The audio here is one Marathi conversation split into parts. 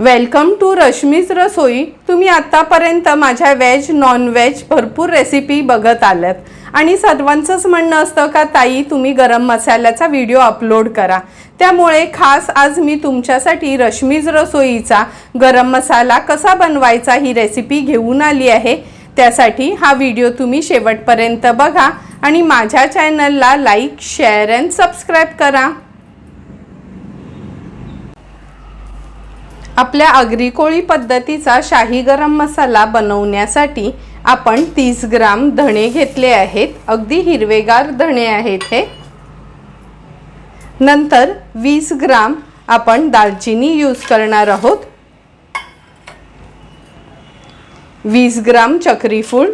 वेलकम टू रश्मीज रसोई तुम्ही आत्तापर्यंत माझ्या व्हेज नॉन व्हेज भरपूर रेसिपी बघत आल्यात आणि सर्वांचंच म्हणणं असतं का ताई तुम्ही गरम मसाल्याचा व्हिडिओ अपलोड करा. त्यामुळे खास आज मी तुमच्यासाठी रश्मीज रसोईचा गरम मसाला कसा बनवायचा ही रेसिपी घेऊन आली आहे. त्यासाठी हा व्हिडिओ तुम्ही शेवटपर्यंत बघा आणि माझ्या चॅनलला लाईक शेअर अँड सबस्क्राईब करा. आपल्या आगरी पद्धतीचा शाही गरम मसाला बनवण्यासाठी आपण तीस ग्राम धणे घेतले आहेत. अगदी हिरवेगार धणे आहेत हे. नंतर वीस ग्राम आपण दालचिनी यूज करणार आहोत. वीस ग्राम चक्रीफूल.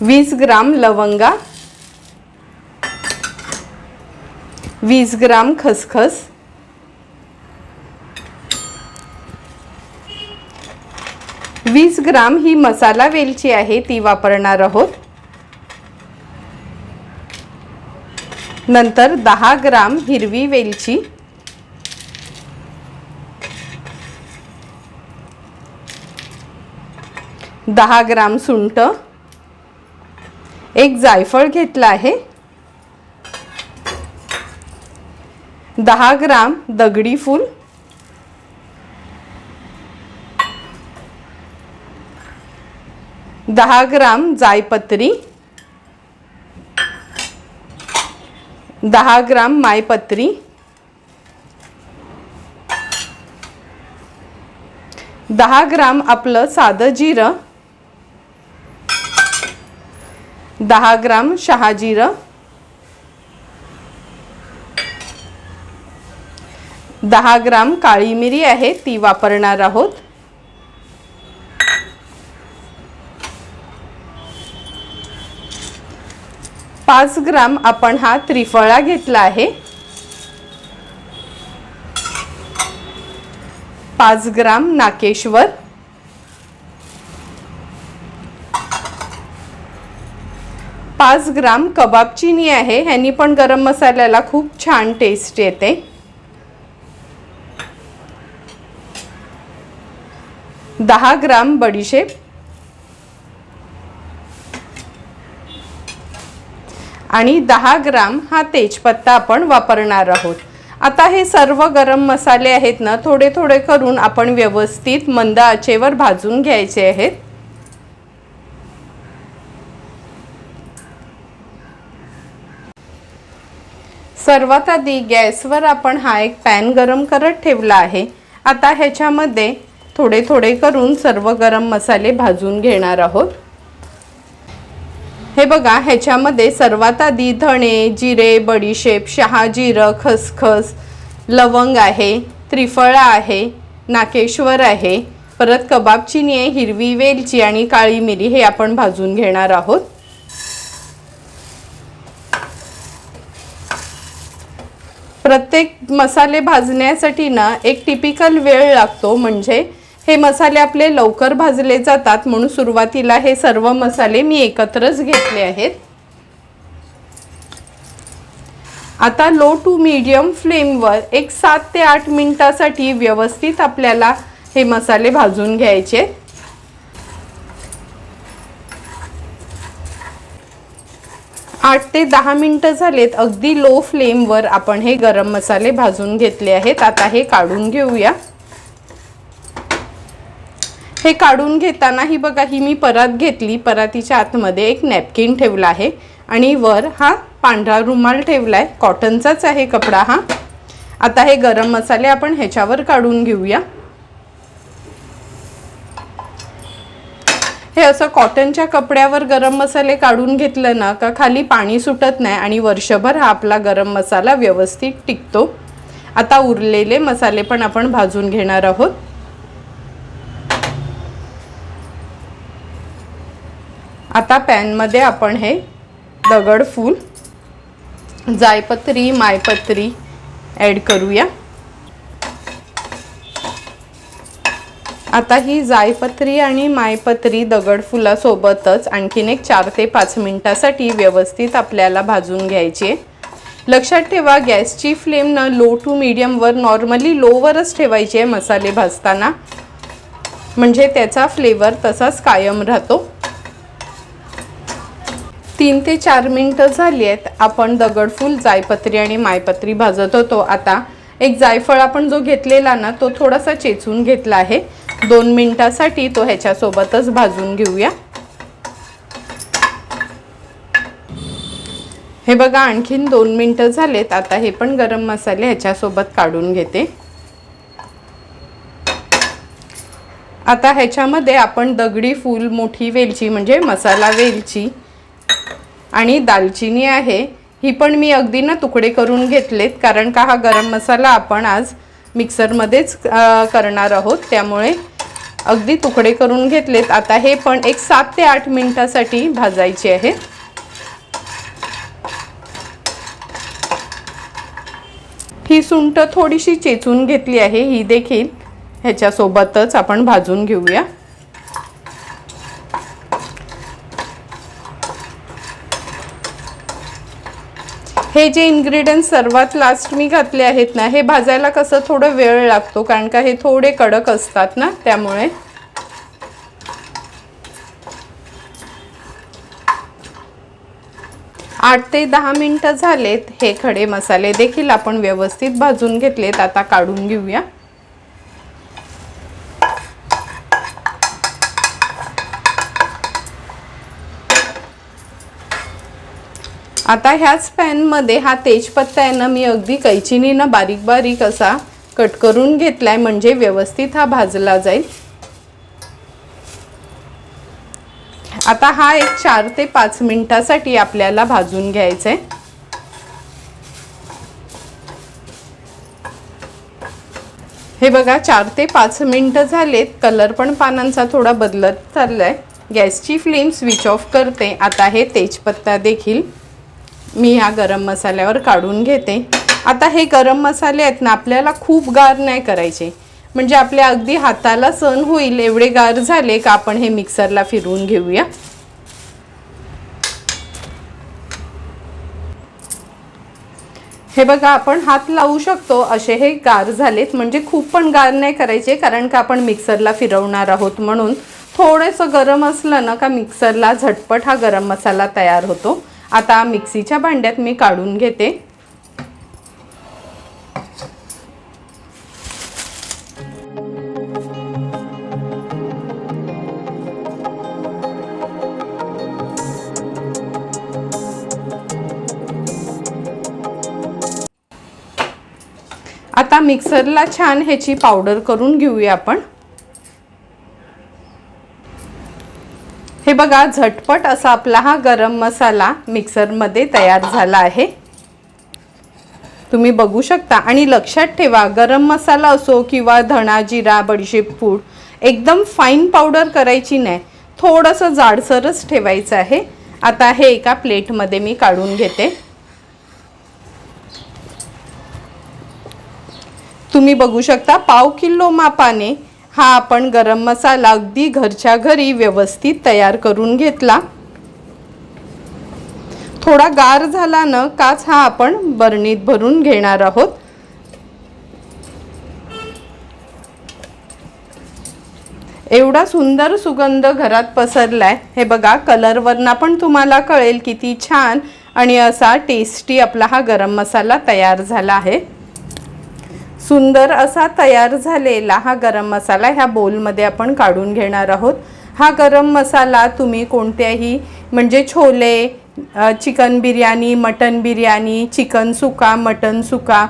वीस ग्राम लवंगा. वीस ग्राम खसखस. वीस ग्राम ही मसाला वेलची आहे ती वापरणार आहोत. नंतर दहा ग्राम हिरवी वेलची. दहा ग्राम सुंट. एक जायफळ घेतलं आहे. दहा ग्राम दगडी फूल. दहा ग्राम जायपत्री दहा ग्राम मायपत्री दहा ग्राम आपलं साधं जिरं दहा ग्राम शहाजिरं दहा ग्राम काळी मिरी आहे ती वापरणार आहोत. पाच ग्राम आपण हा त्रिफळा घेतला आहे. पाच ग्राम नाकेश्वर. पाच ग्राम कबाब चिनी आहे. ह्यानी पण गरम मसाल्याला खूप छान टेस्ट येते. दहा ग्राम बडीशेप. आणि दहा ग्राम हा तेजपत्ता आपण वापरणार आहोत. आता हे सर्व गरम मसाले आहेत ना थोडे थोडे करून आपण व्यवस्थित मंद आचेवर भाजून घ्यायचे आहेत. सर्वात आधी गॅसवर आपण हा एक पॅन गरम करत ठेवला आहे. आता ह्याच्यामध्ये थोडे थोडे करून सर्व गरम मसाले भाजून घेणार आहोत. हे बघा ह्याच्यामध्ये सर्वात आधी धणे जिरे बडीशेप शहाजिरं खसखस लवंग आहे त्रिफळा आहे नाकेश्वर आहे. परत कबाब चिनी आहे हिरवी वेलची आणि काळी मिरी हे आपण भाजून घेणार आहोत. प्रत्येक मसाले भाजण्यासाठी ना एक टिपिकल वेळ लागतो म्हणजे हे मसाले आपले लवकर भाजले जातात म्हणून सुरुवातीला हे सर्व मसाले मी एकत्रच घेतले आहेत. आता लो टू मीडियम फ्लेमवर एक सात ते आठ मिनिटासाठी व्यवस्थित आपल्याला हे मसाले भाजून घ्यायचे. आठ ते दहा मिनटं झालेत अगदी लो फ्लेमवर आपण हे गरम मसाले भाजून घेतले आहेत. आता हे काढून घेऊया. हे काढून घेताना ही बघा ही मी परत घेतली. परातीच्या आतमध्ये एक नॅपकिन ठेवला आहे. आणि वर हा पांढरा रुमाल ठेवला आहे कॉटनचाच आहे कपडा हा. आता हे गरम मसाले आपण ह्याच्यावर काढून घेऊया. हे असं कॉटनच्या कपड्यावर गरम मसाले काढून घेतलं ना का खाली पाणी सुटत नाही आणि वर्षभर हा आपला गरम मसाला व्यवस्थित टिकतो. आता उरलेले मसाले पण आपण भाजून घेणार आहोत. आता पॅनमध्ये आपण हे दगड फूल जायपत्री मायपत्री ॲड करूया. आता ही जायपत्री आणि मायपत्री दगडफुलासोबतच आणखीन एक चार ते पाच मिनटासाठी व्यवस्थित आपल्याला भाजून घ्यायची आहे. लक्षात ठेवा गॅसची फ्लेम ना लो टू मीडियमवर नॉर्मली लोवरच ठेवायची आहे मसाले भाजताना. म्हणजे त्याचा फ्लेवर तसाच कायम राहतो. तीन ते चार मिनटं झाली आहेत. आपण दगडफूल जायपत्री आणि मायपत्री भाजत होतो. आता एक जायफळ आपण जो घेतलेला ना तो थोडासा चेचून घेतला आहे. दोन मिनटासाठी तो ह्याच्यासोबतच भाजून घेऊया. हे बघा आणखीन दोन मिनटं झालेत. आता हे पण गरम मसाले ह्याच्यासोबत काढून घेते. आता ह्याच्यामध्ये आपण दगडी फूल मोठी वेलची म्हणजे मसाला वेलची आणि दालचिनी आहे ही पण मी अगदी ना तुकडे करून घेतलेत कारण का हा गरम मसाला आपण आज मिक्सरमध्येच करणार आहोत त्यामुळे अगदी तुकडे करून घेतलेत. आता हे पण एक सात ते आठ मिनिटासाठी भाजायचे आहे. ही सुंट थोडीशी चेचून घेतली आहे ही देखील ह्याच्यासोबतच आपण भाजून घेऊया. हे जे इन्ग्रेडियंट सर्वात लास्ट मी घातले आहेत ना हे भाजायला कसं थोडं वेळ लागतो? कारण का हे थोडे कडक असतात ना त्यामुळे. आठ ते दहा मिनटं झालेत हे खडे मसाले देखील आपण व्यवस्थित भाजून घेतलेत आता काढून घेऊया. आता ह्याच पॅनमध्ये हा तेजपत्ता आहे ना मी अगदी कैचिनीनं ना बारीक बारीक असा कट करून घेतलाय. म्हणजे व्यवस्थित हा भाजला जाईल. आता हा एक चार ते पाच मिनिटासाठी आपल्याला भाजून घ्यायचा आहे हे बघा चार ते पाच मिनटं झालेत. कलर पण पानांचा थोडा बदलत चाललाय. गॅसची फ्लेम स्विच ऑफ करते. आता हे तेजपत्ता देखील. मी ह्या गरम मसाल्यावर काढून घेते. आता हे गरम मसाले आहेत ना आपल्याला खूप गार नाही करायचे. म्हणजे आपल्या अगदी हाताला सण होईल एवढे गार झाले का आपण हे मिक्सरला फिरवून घेऊया. हे बघा आपण हात लावू शकतो असे हे गार झालेत. म्हणजे खूप पण गार नाही करायचे कारण का आपण मिक्सरला फिरवणार आहोत म्हणून. थोडंसं गरम असलं ना का मिक्सरला झटपट हा गरम मसाला तयार होतो. आता मिक्सीच्या भांड्यात मी काढून घेते. आता मिक्सरला छान ह्याची पावडर करून घेऊया आपण. हे बघा झटपट असा आपला हा गरम मसाला मिक्सरमध्ये तयार झाला आहे. तुम्ही बघू शकता आणि लक्षात ठेवा गरम मसाला असो किंवा धणा जिरा बडीशेप पूड एकदम फाईन पावडर करायची नाही. थोडंसं जाडसरच ठेवायचं आहे. आता हे एका प्लेटमध्ये मी काढून घेते. तुम्ही बघू शकता पाव किलो मापाने हा आपण गरम मसाला अगदी घरच्या घरी व्यवस्थित तयार करून घेतला. थोडा गार झाला न काच हा आपण बरणीत भरून घेणार आहोत. एवढा सुंदर सुगंध घरात पसरलाय. हे बघा कलरवरना पण तुम्हाला कळेल किती छान आणि असा टेस्टी आपला हा गरम मसाला तयार झाला आहे. सुंदर असा तयार झालेला हा गरम मसाला ह्या बोलमध्ये आपण काढून घेणार आहोत. हा गरम मसाला तुम्ही कोणत्याही म्हणजे chole chicken biryani mutton biryani chicken सुका मटन सुका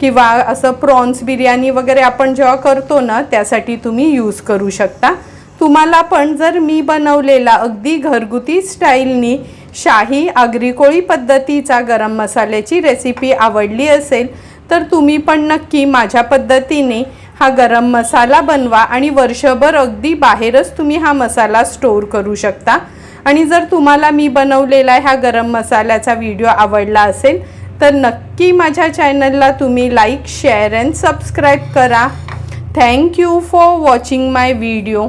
किंवा असं प्रॉन्स बिर्याणी वगैरे आपण जेव्हा करतो ना त्यासाठी तुम्ही यूज करू शकता. तुम्हाला पण जर मी बनवलेला अगदी घरगुती स्टाईलनी शाही आगरी कोळी पद्धतीचा गरम मसाल्याची रेसिपी आवडली असेल तर तुम्ही पण नक्की माझ्या पद्धतीने हा गरम मसाला बनवा आणि वर्षभर अगदी बाहेरच तुम्ही हा मसाला स्टोर करू शकता. आणि जर तुम्हाला मी बनवलेला ह्या गरम मसाल्याचा व्हिडिओ आवडला असेल तर नक्की माझ्या चॅनलला तुम्ही लाईक शेअर अँड सबस्क्राईब करा. Thank you for watching my video